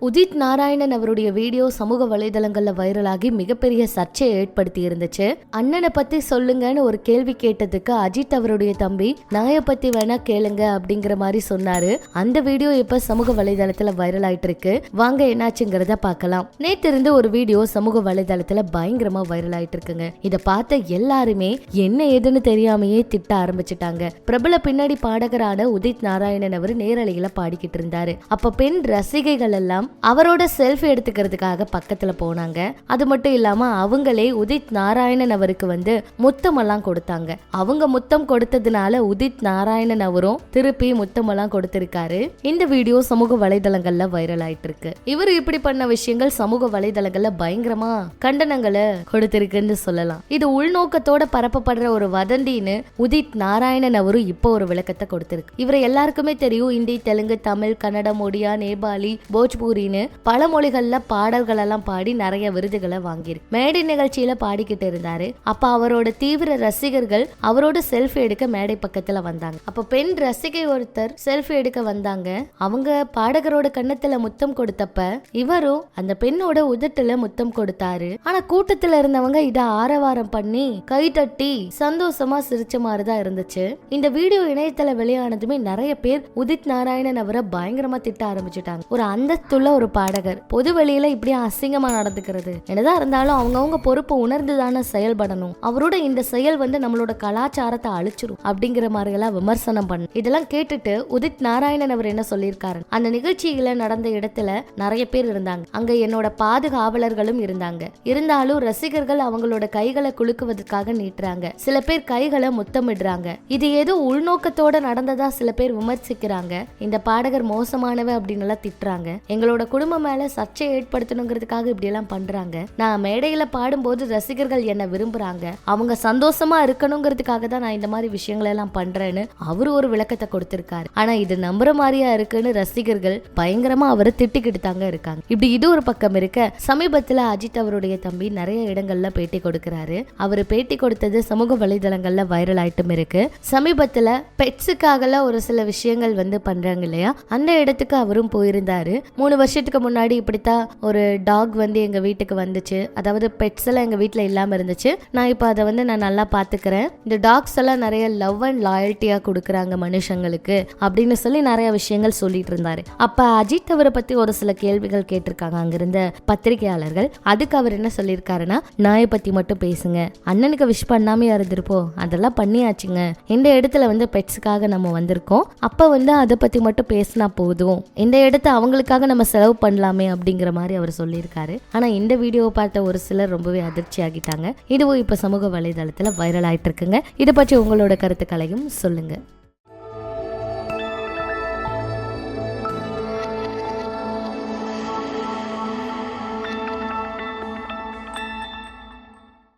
உதித் நாராயணன் அவருடைய வீடியோ சமூக வலைதளங்கள்ல வைரலாகி மிகப்பெரிய சர்ச்சையை ஏற்படுத்தி இருந்துச்சு அண்ணனை பத்தி சொல்லுங்கன்னு ஒரு கேள்வி கேட்டதுக்கு அஜித் அவருடைய தம்பி நாய பத்தி வேணா கேளுங்க அப்படிங்கிற மாதிரி சொன்னாரு. அந்த வீடியோ இப்ப சமூக வலைதளத்துல வைரல் ஆயிட்டு இருக்கு வாங்க என்னாச்சுங்கிறத பார்க்கலாம். நேத்து இருந்து ஒரு வீடியோ சமூக வலைதளத்துல பயங்கரமா வைரல் ஆயிட்டு இருக்குங்க இத பார்த்த எல்லாருமே என்ன ஏதுன்னு தெரியாமையே திட்ட ஆரம்பிச்சிட்டாங்க. பிரபல பின்னாடி பாடகரான உதித் நாராயணன் அவர் நேரலையில பாடிக்கிட்டு இருந்தாரு. அப்ப பெண் ரசிகைகள் எல்லாம் அவரோட செல்ஃபி எடுத்துக்கிறதுக்காக பக்கத்துல போனாங்க. அது மட்டும் இல்லாம அவங்களே உதித் நாராயணன் அவருக்கு வந்து முத்தமெல்லாம் கொடுத்தாங்க. அவங்க முத்தம் கொடுத்ததுனால உதித் நாராயணன் அவரும் திருப்பி முத்தமெல்லாம் கொடுத்திருக்காரு. இந்த வீடியோ சமூக வலைதளங்கள்ல வைரல் ஆயிட்டு இருக்கு இவர் இப்படி பண்ண விஷயங்கள் சமூக வலைதளங்கள்ல பயங்கரமா கண்டனங்களை கொடுத்திருக்குன்னு சொல்லலாம். இது உள்நோக்கத்தோட பரப்பப்படுற ஒரு வதந்தின்னு உதித் நாராயணன் அவரும் இப்போ ஒரு விளக்கத்தை கொடுத்திருக்கு. இவரை எல்லாருக்குமே தெரியும். இந்தி தெலுங்கு தமிழ் கன்னடம் ஒடியா நேபாளி போஜ்பூரின்னு பல மொழிகள்ல பாடல்கள் எல்லாம் பாடி நிறைய விருதுகளை வாங்கியிருக்கு மேடை நிகழ்ச்சியில பாடிக்கிட்டு இருந்தாரு. அப்ப அவரோட தீவிர ரசிகர்கள் அவரோட செல்ஃபி எடுக்க மேடை பக்கத்துல வந்தாங்க. அப்ப பெண் ரசிகை ஒருத்தர் செல்ஃபி எடுக்க வந்தாங்க. அவங்க பாடகரோட கன்னத்துல முத்தம் கொடுத்தப்ப இவரும் அந்த பெண்ணோட உதட்டுல முத்தம் கொடுத்தாரு. ஆனா கூட்டத்துல இருந்தவங்க இத ஆரவாரம் பண்ணி கை தட்டி சந்தோஷமா சிரிச்ச மாதிரிதான் இருந்துச்சு. இந்த வீடியோ இணையத்துல வெளியானதுமே நிறைய பேர் உதித் நாராயணன் அவரை பயங்கரமா திட்ட ஆரம்பிச்சுட்டாங்க. ஒரு உள்ள ஒரு பாடகர். பொது வெளியில இப்படி அசிங்கமா நடந்துக்கிறது. என்னதான் இருந்தாலும் அவங்கவுங்க பொறுப்பு உணர்ந்து தானே செயல்படணும். அவரோட இந்த செயல் வந்து நம்மளோட கலாச்சாரத்தை அழிச்சிரும் அப்படிங்கிற மாதிரி எல்லாம் விமர்சனம் பண்ணு. இதெல்லாம் கேட்டுட்டு உதித் நாராயணன் அவர் என்ன சொல்லியிருக்காரு? அந்த நிகழ்ச்சியில நடந்த இடத்துல நிறைய பேர் இருந்தாங்க. அங்க என்னோட பாதுகாவலர்களும் இருந்தாங்க. இருந்தாலும் ரசிகர்கள் அவங்களோட கைகளை குலுக்குவதற்காக நீட்டுறாங்க. சில பேர் கைகளை முத்தமிடுறாங்க. இது ஏதோ உள்நோக்கத்தோட நடந்ததா சில பேர் விமர்சிக்கிறாங்க. இந்த பாடகர் மோசமானவ அப்படின்னு எல்லாம் திட்டுறாங்க. எங்களோட குடும்பம் மேல சர்ச்சை ஏற்படுத்தணுங்கிறதுக்காக இப்படி எல்லாம் பண்றாங்க. நான் மேடையில பாடும்போது ரசிகர்கள் என்ன விரும்புறாங்க. அவங்க சந்தோஷமா இருக்கணுங்கிறதுக்காக தான் நான் இந்த மாதிரி விஷயங்களை எல்லாம் பண்றேன்னு அவரு ஒரு விளக்கத்தை கொடுத்திருக்காரு. ஆனா இது நம்புற மாதிரியா இருக்குன்னு ரசிகர்கள் பயங்கரமா அவரை திட்டிக்கிட்டு தாங்க இருக்காங்க. இப்படி இது ஒரு பக்கம் இருக்க சமீபத்துல அஜித் அவருடைய தம்பி நிறைய இடங்கள்ல பேட்டி கொடுக்கிறாரு. அவர் பேட்டி கொடுத்தது சமூக வலைதளங்கள்ல வைரல் ஆயிட்டும் இருக்கு. சமீபத்துல பெட்ஸுக்காகல ஒரு சில விஷயங்கள் வந்து பண்றாங்க இல்லையா? அந்த இடத்துக்கு அவரும் போயிருந்தாரு. மூணு வருஷத்துக்கு முன்னாடி இப்படித்தான் ஒரு டாக் வந்து எங்க வீட்டுக்கு வந்துச்சு. அதாவது பெட்ஸ் எல்லாம் எங்க வீட்ல இல்லாம இருந்துச்சு. நான் இப்போ அதை வந்து நான் நல்லா பாத்துக்கிறேன். இந்த டாக்ஸ் எல்லாம் நிறைய லவ் அண்ட் லாயல்ட்டியா கொடுக்குறாங்க மனுஷங்களுக்கு அப்படின்னு சொல்லி நிறைய விஷயங்கள் சொல்லிட்டு இருந்தாரு. அப்ப அஜித் அவரை பத்தி ஒரு சில கேள்விகள் கேட்டிருக்காங்க அங்கிருந்த பத்திரிகையாளர்கள். அதுக்கு அவர் என்ன சொல்லியிருக்காருன்னா நாயை பத்தி மட்டும் பேசுங்க. அண்ணனுக்கு விஷ் பண்ணாமே இருந்திருப்போம் அதெல்லாம் பண்ணியாச்சுங்க. இந்த இடத்துல வந்து பெட்ஸுக்காக நம்ம வந்திருக்கோம் அப்ப வந்து அதை பத்தி மட்டும் பேசினா போதும். இந்த இடத்த அவங்களுக்காக நம்ம செலவு பண்ணலாமே அப்படிங்கிற மாதிரி அவர் சொல்லியிருக்காரு. ஆனால் இந்த வீடியோவை பார்த்த ஒரு சிலர் ரொம்பவே அதிர்ச்சி ஆகிட்டாங்க. இதுவும் இப்போ சமூக வலைதளத்தில் வைரல் ஆகிட்டு இருக்குங்க. இதை பற்றி உங்களோட கருத்துக்களையும் சொல்லுங்கள்